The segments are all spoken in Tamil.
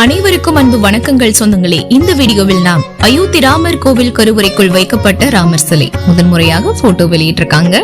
அனைவருக்கும் அன்பு வணக்கங்கள் சொந்தங்களே. இந்த வீடியோவில் நாம் அயோத்தி ராமர் கோவில் கருவறைக்குள் வைக்கப்பட்ட ராமர் சிலை முதன்முறையாக போட்டோ வெளியிட்டிருக்காங்க.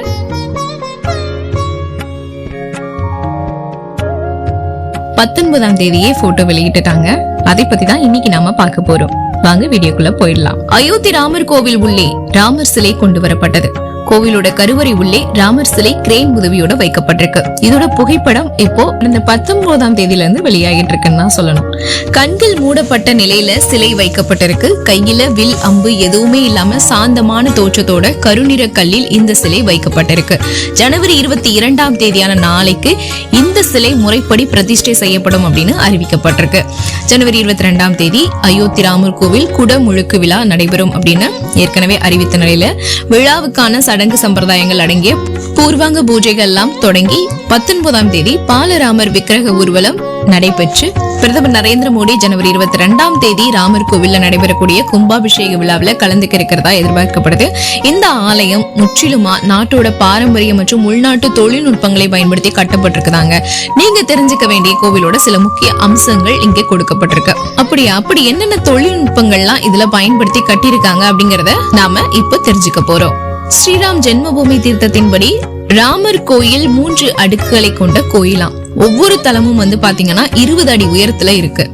பத்தொன்பதாம் தேதியே போட்டோ வெளியிட்டுட்டாங்க. அதை பத்தி தான் இன்னைக்கு நாம பார்க்க போறோம். வாங்க வீடியோக்குள்ள போயிடலாம். அயோத்தி ராமர் கோவில் உள்ளே ராமர் சிலை கொண்டு வரப்பட்டது. கோவிலோட கருவறை உள்ளே ராமர் சிலை கிரேன் உதவியோட வைக்கப்பட்டிருக்கு. இதோட புகைப்படம் இப்போ இந்த பத்தொன்பதாம் தேதியில இருந்து வெளியாகிட்டு இருக்குன்னு தான் சொல்லணும். கண்கள் மூடப்பட்ட நிலையில சிலை வைக்கப்பட்டிருக்கு. கையில வில் அம்பு எதுவுமே இல்லாம சாந்தமான தோற்றத்தோட கருநிற கல்லில் இந்த சிலை வைக்கப்பட்டிருக்கு. ஜனவரி இருபத்தி இரண்டாம் தேதியான நாளைக்கு இந்த சிலை முறைப்படி பிரதிஷ்டை செய்யப்படும் அப்படின்னு அறிவிக்கப்பட்டிருக்கு. ஜனவரி இருபத்தி ரெண்டாம் தேதி அயோத்தி ராமர் கோவில் குடமுழுக்கு விழா நடைபெறும் அப்படின்னு ஏற்கனவே அறிவித்த நிலையில விழாவுக்கான சடங்கு சம்பிரதாயங்கள் அடங்கிய பூர்வாங்க பூஜைகள் எல்லாம் தொடங்கி பத்தொன்பதாம் தேதி பாலராமர் விக்கிரக ஊர்வலம் நடைபெற்று பிரதமர் நரேந்திர மோடி ஜனவரி இருபத்தி ரெண்டாம் தேதி ராமர் கோவில்ல நடைபெறக்கூடிய கும்பாபிஷேக விழாவில் கலந்துக்க இருக்கிறதா எதிர்பார்க்கப்படுது. இந்த ஆலயம் முற்றிலுமா நாட்டோட பாரம்பரிய மற்றும் உள்நாட்டு தொழில்நுட்பங்களை பயன்படுத்தி கட்டப்பட்டிருக்குதாங்க. நீங்க தெரிஞ்சுக்க வேண்டிய கோவிலோட சில முக்கிய அம்சங்கள் இங்கே கொடுக்கப்பட்டிருக்கு. அப்படியா? அப்படி என்னென்ன தொழில்நுட்பங்கள்லாம் இதுல பயன்படுத்தி கட்டியிருக்காங்க அப்படிங்கறத நாம இப்போ தெரிஞ்சுக்க போறோம். ஸ்ரீராம் ஜென்மபூமி தீர்த்தத்தின்படி ராமர் கோயில் மூன்று அடுக்குகளை கொண்ட கோயிலாம் ஒவ்வொரு தலமும் வந்து பாத்தீங்கன்னா இருபது அடி உயரத்துல இருக்கு.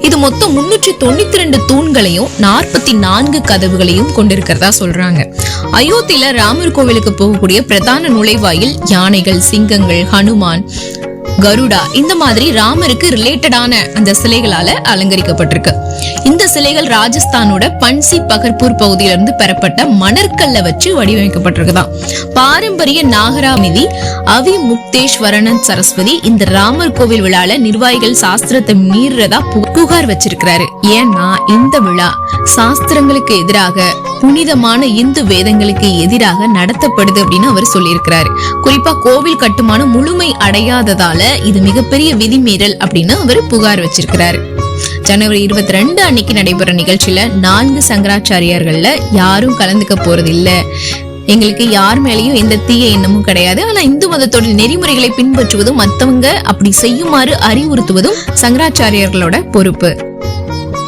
இது மொத்தம் முன்னூற்றி தொண்ணூத்தி ரெண்டு தூண்களையும் நாற்பத்தி நான்கு கதவுகளையும் கொண்டிருக்கிறதா சொல்றாங்க. அயோத்தியில ராமர் கோவிலுக்கு போகக்கூடிய பிரதான நுழைவாயில் யானைகள் சிங்கங்கள் ஹனுமான் கருடா இந்த மாதிரி ராமருக்கு ரிலேட்டடான அந்த சிலைகளால அலங்கரிக்கப்பட்டிருக்கு. இந்த சிலைகள் ராஜஸ்தானோட பன்சி பகர்பூர் பகுதியிலிருந்து பெறப்பட்ட மணற்கல்ல வச்சு வடிவமைக்கப்பட்டிருக்குதான். பாரம்பரிய நாகராநிதி அவி முக்தேஸ்வரனன் சரஸ்வதி இந்த ராமர் கோவில் விழால நிர்வாகிகள் சாஸ்திரத்தை மீறதா புகார் வச்சிருக்கிறாரு. ஏன்னா இந்த விழா சாஸ்திரங்களுக்கு எதிராக புனிதமான இந்து வேதங்களுக்கு எதிராக நடத்தப்படுது அப்படின்னு அவர் சொல்லியிருக்கிறாரு. குறிப்பா கோவில் கட்டுமானம் முழுமை அடையாததால இது மிகப்பெரிய விதிமீறல் அப்படின்னு அவர் புகார் வச்சிருக்கிறாரு. ஜனவரி இருபத்தி ரெண்டு அன்னைக்கு நடைபெற நிகழ்ச்சியில நான்கு சங்கராச்சாரியர்கள்ல யாரும் கலந்துக்க போறது இல்லை எங்களுக்கு யார் மேலயும் எந்த தீய எண்ணமும் கிடையாது. ஆனா இந்து மதத்தோட நெறிமுறைகளை பின்பற்றுவதும் மத்தவங்க அப்படி செய்யுமாறு அறிவுறுத்துவதும் சங்கராச்சாரியர்களோட பொறுப்பு.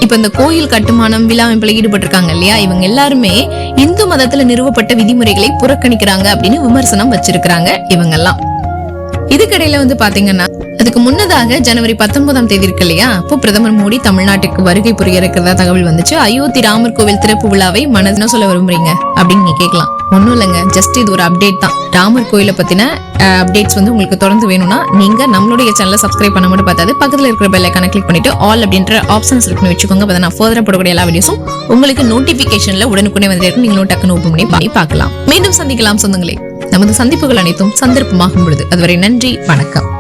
இப்ப இந்த கோயில் கட்டுமானம் விழா அமைப்புல ஈடுபட்டிருக்காங்க இல்லையா? இவங்க எல்லாருமே இந்து மதத்துல நிறுவப்பட்ட விதிமுறைகளை புறக்கணிக்கிறாங்க அப்படின்னு விமர்சனம் வச்சிருக்கிறாங்க இவங்க எல்லாம் இதுக்கிடையில வந்து பாத்தீங்கன்னா அதுக்கு முன்னதாக ஜனவரி பத்தொன்பதாம் தேதி இருக்கு இல்லையா? அப்போ பிரதமர் மோடி தமிழ்நாட்டுக்கு வருகை புரிய இருக்கிறதா தகவல் வந்துச்சு. அயோத்தி ராமர் கோவில் திறப்பு விழாவை மனதுன்னு சொல்ல விரும்புறீங்க அப்படின்னு நீங்க கேட்கலாம். ஒன்றும் இல்லைங்க. ஜஸ்ட் இது ஒரு அப்டேட் தான். ராமர் கோயிலை பற்றின அப்டேட்ஸ் வந்து உங்களுக்கு தொடர்ந்து வேணும்னா நீங்கள் நம்மளுடைய சேனலை சப்ஸ்கிரைப் பண்ண மட்டும் பார்த்தாது பக்கத்தில் இருக்கிற பெல் ஐக்கான கிளிக் பண்ணிட்டு ஆல் அப்படின்ற ஆப்ஷன்ஸ் இருக்குன்னு வச்சுக்கோங்க. அதை நான் ஃபர்தராக போடக்கூடிய எல்லா வீடியோஸும் உங்களுக்கு நோட்டிஃபிகேஷனில் உடனுக்குடனே வந்து இருக்கும். நீங்களும் டக்குன்னு ஓப்பன் பண்ணி பண்ணி பார்க்கலாம். மீண்டும் சந்திக்கலாம் சொந்தங்களே. நமது சந்திப்புகள் அனைத்தும் சந்தர்ப்பமாகும் பொழுது. அதுவரை நன்றி வணக்கம்.